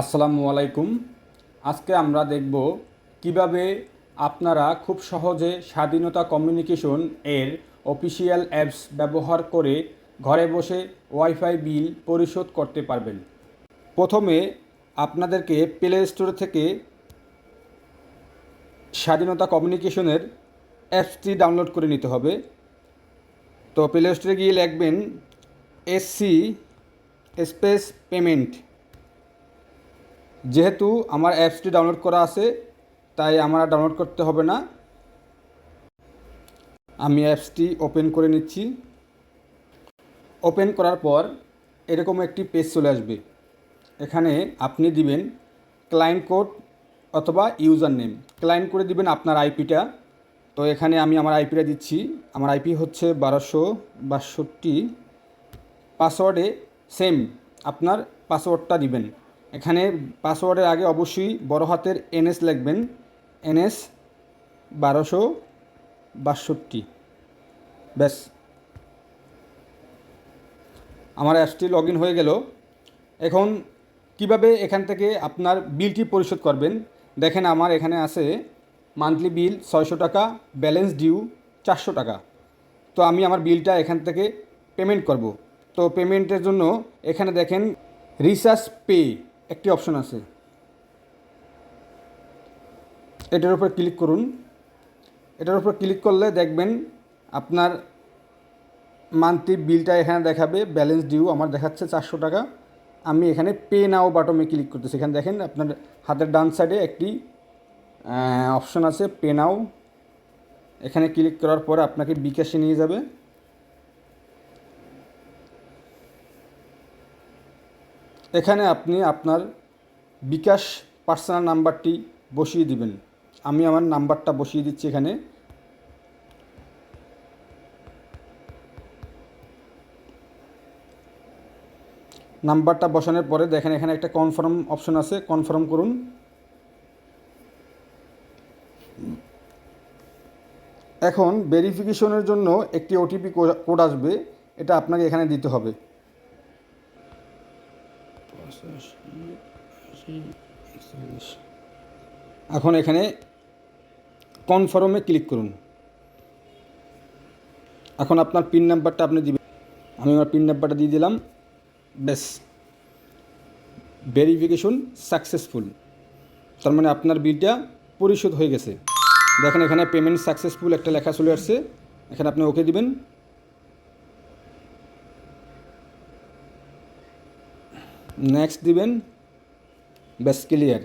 আসসালামু আলাইকুম। আজকে আমরা দেখব কীভাবে আপনারা খুব সহজে স্বাধীনতা কমিউনিকেশন এর অফিসিয়াল অ্যাপস ব্যবহার করে ঘরে বসে ওয়াইফাই বিল পরিশোধ করতে পারবেন। প্রথমে আপনাদেরকে প্লে স্টোর থেকে স্বাধীনতা কমিউনিকেশনের অ্যাপসটি ডাউনলোড করে নিতে হবে। তো প্লে স্টোরে গিয়ে লিখবেন এসসি স্পেস পেমেন্ট। যেহেতু আমার অ্যাপসটি ডাউনলোড করা আছে, তাই আমার ডাউনলোড করতে হবে না। আমি অ্যাপসটি ওপেন করে নিচ্ছি। ওপেন করার পর এরকম একটি পেজ চলে আসবে। এখানে আপনি দিবেন ক্লায়েন্ট কোড অথবা ইউজার নেম ক্লায়েন্ট করে দিবেন আপনার আইপিটা তো এখানে আমি আমার আইপিটা দিচ্ছি। আমার আইপি হচ্ছে বারোশো বাষট্টি। পাসওয়ার্ডে সেম আপনার পাসওয়ার্ডটা দিবেন। এখানে পাসওয়ার্ডের আগে অবশ্যই বড় হাতের এনএস লিখবেন। এনএস বারোশো বাষট্টি। ব্যাস। আমার অ্যাপসটি লগ ইন হয়ে গেল। এখন কীভাবে এখান থেকে আপনার বিলটি পরিশোধ করবেন? দেখেন আমার এখানে আছে মান্থলি বিল ছয়শো টাকা, ব্যালেন্স ডিউ চারশো টাকা। তো আমি আমার বিলটা এখান থেকে পেমেন্ট করব। তো পেমেন্টের জন্য এখানে দেখেন রিচার্জ পে। একটি অপশন আছে। এটার উপর ক্লিক করুন। এটার উপর ক্লিক করলে দেখবেন আপনার মান্থলি বিলটা এখানে দেখাবে ব্যালেন্স ডিউ আমার দেখাচ্ছে চারশো টাকা। আমি এখানে পে নাও বাটমে ক্লিক করতেছি। এখানে দেখেন আপনার হাতের ডান সাইডে একটি অপশন আছে পে নাও এখানে ক্লিক করার পরে আপনাকে বিকাশে নিয়ে যাবে। এখানে আপনি আপনার বিকাশ পার্সোনাল নাম্বারটি বসিয়ে দিবেন। আমি আমার নাম্বারটা বসিয়ে দিচ্ছি এখানে। নাম্বারটা বসানোর পরে দেখেন এখানে একটা কনফার্ম অপশন আছে। কনফার্ম করুন। এখন ভেরিফিকেশনের জন্য একটি ওটিপি কোড আসবে। এটা আপনাকে এখানে দিতে হবে। এখন এখানে কনফার্মে ক্লিক করুন। এখন আপনার পিন নাম্বারটা আপনি দিবেন। আমি আমার পিন নাম্বারটা দিয়ে দিলাম। ব্যাস। ভেরিফিকেশন সাকসেসফুল তার মানে আপনার বিলটা পরিশোধ হয়ে গেছে। দেখেন এখানে পেমেন্ট সাকসেসফুল একটা লেখা চলে আসছে। এখানে আপনি ওকে দিবেন। নেক্সট দিবেন ব্যাস ক্লিয়ার